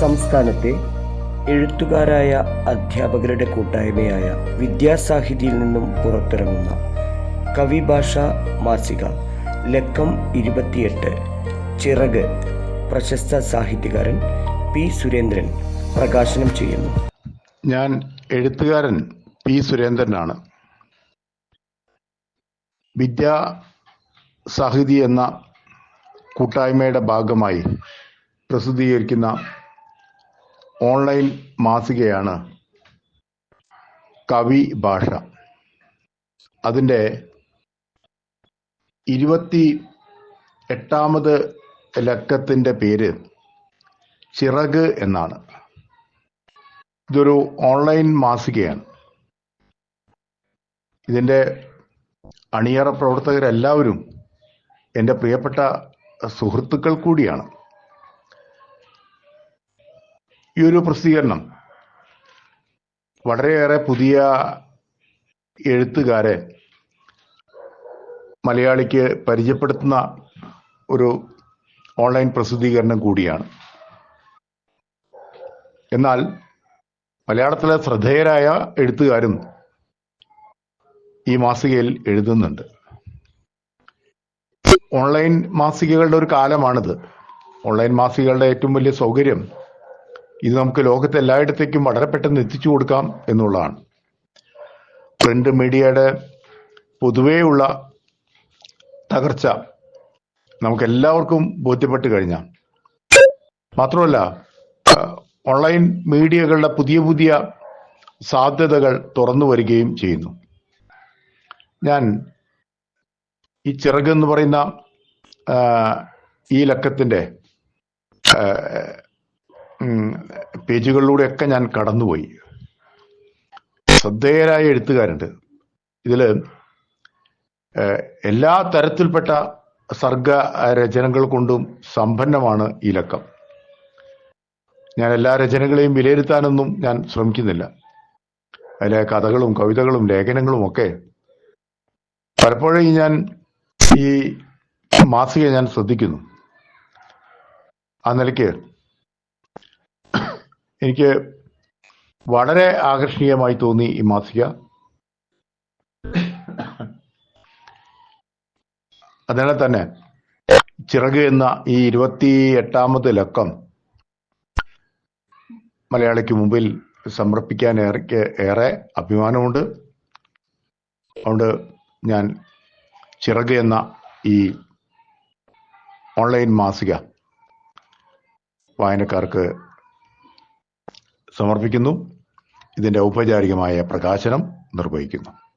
സംസ്ഥാനത്തെ എഴുത്തുകാരായ അധ്യാപകരുടെ കൂട്ടായ്മയായ വിദ്യാസാഹിതിയിൽ നിന്നും പുറത്തിറങ്ങുന്ന കവിഭാഷ മാസിക ലക്കം ഇരുപത്തിയെട്ട് ചിറക് പ്രശസ്ത സാഹിത്യകാരൻ പി സുരേന്ദ്രൻ പ്രകാശനം ചെയ്യുന്നു. ഞാൻ എഴുത്തുകാരൻ പി സുരേന്ദ്രനാണ്. വിദ്യാ സാഹിതി എന്ന കൂട്ടായ്മയുടെ ഭാഗമായി പ്രസിദ്ധീകരിക്കുന്ന ഓൺലൈൻ മാസികയാണ് കവി ഭാഷ. അതിന്റെ ഇരുപത്തി എട്ടാമത് ലക്കത്തിന്റെ പേര് ചിറക് എന്നാണ്. ഇതൊരു ഓൺലൈൻ മാസികയാണ്. ഇതിന്റെ അണിയറ പ്രവർത്തകരെല്ലാവരും എന്റെ പ്രിയപ്പെട്ട സുഹൃത്തുക്കൾ കൂടിയാണ്. ഈ ഒരു പ്രസിദ്ധീകരണം. വളരെയേറെ പുതിയ എഴുത്തുകാരെ മലയാളിക്ക് പരിചയപ്പെടുത്തുന്ന ഒരു ഓൺലൈൻ പ്രസിദ്ധീകരണം കൂടിയാണ്. എന്നാൽ മലയാളത്തിലെ ശ്രദ്ധേയരായ എഴുത്തുകാരും ഈ മാസികയിൽ എഴുതുന്നുണ്ട്. ഓൺലൈൻ മാസികകളുടെ ഒരു കാലമാണിത്. ഓൺലൈൻ മാസികകളുടെ ഏറ്റവും വലിയ സൗകര്യം ഇത് നമുക്ക് ലോകത്തെ എല്ലായിടത്തേക്കും വളരെ പെട്ടെന്ന് എത്തിച്ചു കൊടുക്കാം എന്നുള്ളതാണ്. പ്രിന്റ് മീഡിയയുടെ പൊതുവെയുള്ള തകർച്ച നമുക്ക് എല്ലാവർക്കും ബോധ്യപ്പെട്ട് കഴിഞ്ഞാൽ മാത്രമല്ല ഓൺലൈൻ മീഡിയകളുടെ പുതിയ പുതിയ സാധ്യതകൾ തുറന്നു വരികയും ചെയ്യുന്നു. ഞാൻ ഈ ചിറകെന്ന് പറയുന്ന ഈ ലക്കത്തിന്റെ പേജുകളിലൂടെയൊക്കെ ഞാൻ കടന്നുപോയി. ശ്രദ്ധേയരായ എഴുത്തുകാരുണ്ട്. ഇതിൽ എല്ലാ തരത്തിൽപ്പെട്ട സർഗ രചനകൾ കൊണ്ടും സമ്പന്നമാണ് ഈ ലക്കം. ഞാൻ എല്ലാ രചനകളെയും വിലയിരുത്താനൊന്നും ഞാൻ ശ്രമിക്കുന്നില്ല. അതിലെ കഥകളും കവിതകളും ലേഖനങ്ങളും ഒക്കെ പലപ്പോഴും ഞാൻ ഈ മാസിക ഞാൻ ശ്രദ്ധിക്കുന്നു. ആ നിലയ്ക്ക് എനിക്ക് വളരെ ആകർഷണീയമായി തോന്നി ഈ മാസിക. അതിനാൽ തന്നെ ചിറക് എന്ന ഈ ഇരുപത്തി എട്ടാമത് ലക്കം മലയാളിക്ക് മുമ്പിൽ സമർപ്പിക്കാൻ ഏറെ ഏറെ അഭിമാനമുണ്ട്. അതുകൊണ്ട് ഞാൻ ചിറക് എന്ന ഈ ഓൺലൈൻ മാസിക വായനക്കാർക്ക് സമർപ്പിക്കുന്നു. ഇതിന്റെ ഔപചാരികമായ പ്രകാശനം നിർവഹിക്കുന്നു.